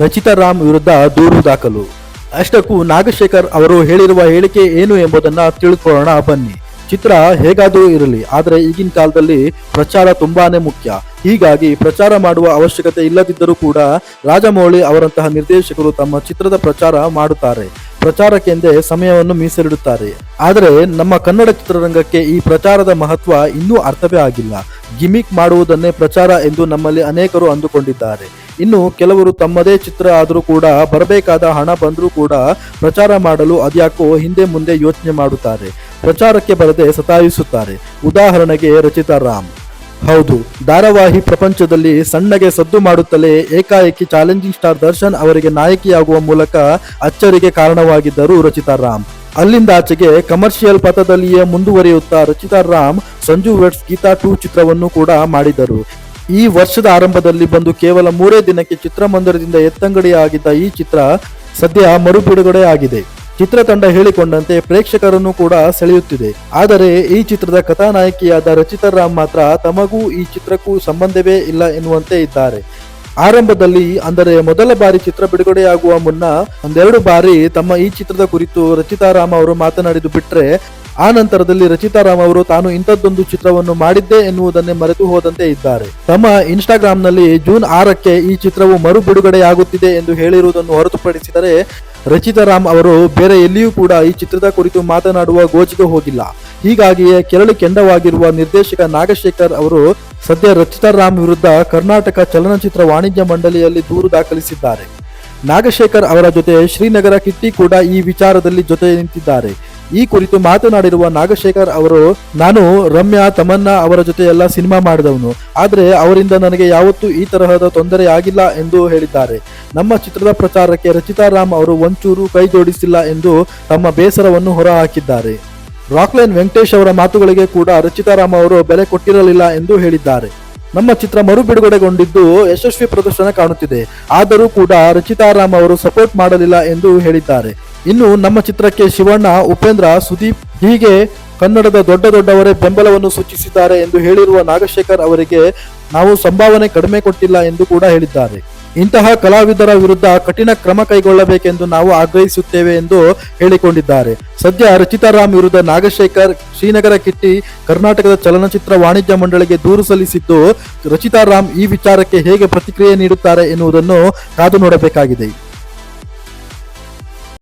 ರಚಿತಾ ರಾಮ್ ವಿರುದ್ಧ ದೂರು ದಾಖಲು. ಅಷ್ಟಕ್ಕೂ ನಾಗಶೇಖರ್ ಅವರು ಹೇಳಿರುವ ಹೇಳಿಕೆ ಏನು ಎಂಬುದನ್ನ ತಿಳಿದುಕೊಳ್ಳೋಣ ಬನ್ನಿ. ಚಿತ್ರ ಹೇಗಾದರೂ ಇರಲಿ, ಆದರೆ ಈಗಿನ ಕಾಲದಲ್ಲಿ ಪ್ರಚಾರ ತುಂಬಾನೇ ಮುಖ್ಯ. ಹೀಗಾಗಿ ಪ್ರಚಾರ ಮಾಡುವ ಅವಶ್ಯಕತೆ ಇಲ್ಲದಿದ್ದರೂ ಕೂಡ ರಾಜಮೌಳಿ ಅವರಂತಹ ನಿರ್ದೇಶಕರು ತಮ್ಮ ಚಿತ್ರದ ಪ್ರಚಾರ ಮಾಡುತ್ತಾರೆ. ಪ್ರಚಾರಕ್ಕೆಂದೇ ಸಮಯವನ್ನು ಮೀಸಲಿಡುತ್ತಾರೆ. ಆದರೆ ನಮ್ಮ ಕನ್ನಡ ಚಿತ್ರರಂಗಕ್ಕೆ ಈ ಪ್ರಚಾರದ ಮಹತ್ವ ಇನ್ನೂ ಅರ್ಥವೇ ಆಗಿಲ್ಲ. ಗಿಮಿಕ್ ಮಾಡುವುದನ್ನೇ ಪ್ರಚಾರ ಎಂದು ನಮ್ಮಲ್ಲಿ ಅನೇಕರು ಅಂದುಕೊಂಡಿದ್ದಾರೆ. ಇನ್ನು ಕೆಲವರು ತಮ್ಮದೇ ಚಿತ್ರ ಆದರೂ ಕೂಡ ಬರಬೇಕಾದ ಹಣ ಬಂದರೂ ಕೂಡ ಪ್ರಚಾರ ಮಾಡಲು ಅದ್ಯಾಕೋ ಹಿಂದೆ ಮುಂದೆ ಯೋಚನೆ ಮಾಡುತ್ತಾರೆ. ಪ್ರಚಾರಕ್ಕೆ ಬರದೆ ಸತಾಯಿಸುತ್ತಾರೆ. ಉದಾಹರಣೆಗೆ ರಚಿತಾ ರಾಮ್. ಹೌದು, ಧಾರಾವಾಹಿ ಪ್ರಪಂಚದಲ್ಲಿ ಸಣ್ಣಗೆ ಸದ್ದು ಮಾಡುತ್ತಲೇ ಏಕಾಏಕಿ ಚಾಲೆಂಜಿಂಗ್ ಸ್ಟಾರ್ ದರ್ಶನ್ ಅವರಿಗೆ ನಾಯಕಿಯಾಗುವ ಮೂಲಕ ಅಚ್ಚರಿಗೆ ಕಾರಣವಾಗಿದ್ದರು ರಚಿತಾ ರಾಮ್. ಅಲ್ಲಿಂದ ಆಚೆಗೆ ಕಮರ್ಷಿಯಲ್ ಪಥದಲ್ಲಿಯೇ ಮುಂದುವರಿಯುತ್ತಾ ರಚಿತಾ ರಾಮ್, ಸಂಜು ವೆಡ್ಸ್ ಗೀತಾ ಟೂ ಚಿತ್ರವನ್ನು ಕೂಡ ಮಾಡಿದರು ಈ ವರ್ಷದ ಆರಂಭದಲ್ಲಿ ಬಂದು ಕೇವಲ ಮೂರೇ ದಿನಕ್ಕೆ ಚಿತ್ರಮಂದಿರದಿಂದ ಎತ್ತಂಗಡಿಯಾಗಿದ್ದ ಈ ಚಿತ್ರ ಸದ್ಯ ಮರು ಬಿಡುಗಡೆ ಆಗಿದೆ. ಚಿತ್ರತಂಡ ಹೇಳಿಕೊಂಡಂತೆ ಪ್ರೇಕ್ಷಕರನ್ನು ಕೂಡ ಸೆಳೆಯುತ್ತಿದೆ. ಆದರೆ ಈ ಚಿತ್ರದ ಕಥಾನಾಯಕಿಯಾದ ರಚಿತಾ ರಾಮ್ ಮಾತ್ರ ತಮಗೂ ಈ ಚಿತ್ರಕ್ಕೂ ಸಂಬಂಧವೇ ಇಲ್ಲ ಎನ್ನುವಂತೆ ಇದ್ದಾರೆ. ಆರಂಭದಲ್ಲಿ ಅಂದರೆ ಮೊದಲ ಬಾರಿ ಚಿತ್ರ ಬಿಡುಗಡೆಯಾಗುವ ಮುನ್ನ ಒಂದೆರಡು ಬಾರಿ ತಮ್ಮ ಈ ಚಿತ್ರದ ಕುರಿತು ರಚಿತಾ ರಾಮ್ ಅವರು ಮಾತನಾಡಿದ್ದು ಬಿಟ್ರೆ ಆ ನಂತರದಲ್ಲಿ ರಚಿತಾ ರಾಮ್ ಅವರು ತಾನು ಇಂಥದ್ದೊಂದು ಚಿತ್ರವನ್ನು ಮಾಡಿದ್ದೆ ಎನ್ನುವುದನ್ನೇ ಮರೆತು ಹೋದಂತೆ ಇದ್ದಾರೆ. ತಮ್ಮ ಇನ್ಸ್ಟಾಗ್ರಾಂನಲ್ಲಿ ಜೂನ್ ಆರಕ್ಕೆ ಈ ಚಿತ್ರವು ಮರು ಬಿಡುಗಡೆಯಾಗುತ್ತಿದೆ ಎಂದು ಹೇಳಿರುವುದನ್ನು ಹೊರತುಪಡಿಸಿದರೆ ರಚಿತಾ ರಾಮ್ ಅವರು ಬೇರೆ ಎಲ್ಲಿಯೂ ಕೂಡ ಈ ಚಿತ್ರದ ಕುರಿತು ಮಾತನಾಡುವ ಗೋಜಿಗೆ ಹೋಗಿಲ್ಲ. ಹೀಗಾಗಿಯೇ ಕೆರಳು ಕೆಂಡವಾಗಿರುವ ನಿರ್ದೇಶಕ ನಾಗಶೇಖರ್ ಅವರು ಸದ್ಯ ರಚಿತಾ ರಾಮ್ ವಿರುದ್ಧ ಕರ್ನಾಟಕ ಚಲನಚಿತ್ರ ವಾಣಿಜ್ಯ ಮಂಡಳಿಯಲ್ಲಿ ದೂರು ದಾಖಲಿಸಿದ್ದಾರೆ. ನಾಗಶೇಖರ್ ಅವರ ಜೊತೆ ಶ್ರೀನಗರ ಕಿಟ್ಟಿ ಕೂಡ ಈ ವಿಚಾರದಲ್ಲಿ ಜೊತೆ ನಿಂತಿದ್ದಾರೆ. ಈ ಕುರಿತು ಮಾತನಾಡಿರುವ ನಾಗಶೇಖರ್ ಅವರು, ನಾನು ರಮ್ಯಾ, ತಮನ್ನಾ ಅವರ ಜೊತೆ ಎಲ್ಲ ಸಿನಿಮಾ ಮಾಡಿದವನು. ಆದರೆ ಅವರಿಂದ ನನಗೆ ಯಾವತ್ತೂ ಈ ತರಹದ ತೊಂದರೆ ಆಗಿಲ್ಲ ಎಂದು ಹೇಳಿದ್ದಾರೆ. ನಮ್ಮ ಚಿತ್ರದ ಪ್ರಚಾರಕ್ಕೆ ರಚಿತಾ ರಾಮ್ ಅವರು ಒಂಚೂರು ಕೈ ಜೋಡಿಸಿಲ್ಲ ಎಂದು ತಮ್ಮ ಬೇಸರವನ್ನು ಹೊರಹಾಕಿದ್ದಾರೆ. ರಾಕ್ಲೈನ್ ವೆಂಕಟೇಶ್ ಅವರ ಮಾತುಗಳಿಗೆ ಕೂಡ ರಚಿತಾ ರಾಮ್ ಅವರು ಬೆಲೆ ಕೊಟ್ಟಿರಲಿಲ್ಲ ಎಂದು ಹೇಳಿದ್ದಾರೆ. ನಮ್ಮ ಚಿತ್ರ ಮರು ಬಿಡುಗಡೆಗೊಂಡಿದ್ದು ಯಶಸ್ವಿ ಪ್ರದರ್ಶನ ಕಾಣುತ್ತಿದೆ. ಆದರೂ ಕೂಡ ರಚಿತಾ ರಾಮ್ ಅವರು ಸಪೋರ್ಟ್ ಮಾಡಲಿಲ್ಲ ಎಂದು ಹೇಳಿದ್ದಾರೆ. ಇನ್ನು ನಮ್ಮ ಚಿತ್ರಕ್ಕೆ ಶಿವಣ್ಣ, ಉಪೇಂದ್ರ, ಸುದೀಪ್ ಹೀಗೆ ಕನ್ನಡದ ದೊಡ್ಡ ದೊಡ್ಡವರೇ ಬೆಂಬಲವನ್ನು ಸೂಚಿಸಿದ್ದಾರೆ ಎಂದು ಹೇಳಿರುವ ನಾಗಶೇಖರ್ ಅವರಿಗೆ ನಾವು ಸಂಭಾವನೆ ಕಡಿಮೆ ಕೊಟ್ಟಿಲ್ಲ ಎಂದು ಕೂಡ ಹೇಳಿದ್ದಾರೆ. ಇಂತಹ ಕಲಾವಿದರ ವಿರುದ್ಧ ಕಠಿಣ ಕ್ರಮ ಕೈಗೊಳ್ಳಬೇಕೆಂದು ನಾವು ಆಗ್ರಹಿಸುತ್ತೇವೆ ಎಂದು ಹೇಳಿಕೊಂಡಿದ್ದಾರೆ. ಸದ್ಯ ರಚಿತಾರಾಮ್ ವಿರುದ್ಧ ನಾಗಶೇಖರ್ ಶ್ರೀನಗರ ಕಿಟ್ಟಿ, ಕರ್ನಾಟಕದ ಚಲನಚಿತ್ರ ವಾಣಿಜ್ಯ ಮಂಡಳಿಗೆ ದೂರು ಸಲ್ಲಿಸಿದ್ದು ರಚಿತಾರಾಮ್ ಈ ವಿಚಾರಕ್ಕೆ ಹೇಗೆ ಪ್ರತಿಕ್ರಿಯೆ ನೀಡುತ್ತಾರೆ ಎನ್ನುವುದನ್ನು ಕಾದು ನೋಡಬೇಕಾಗಿದೆ.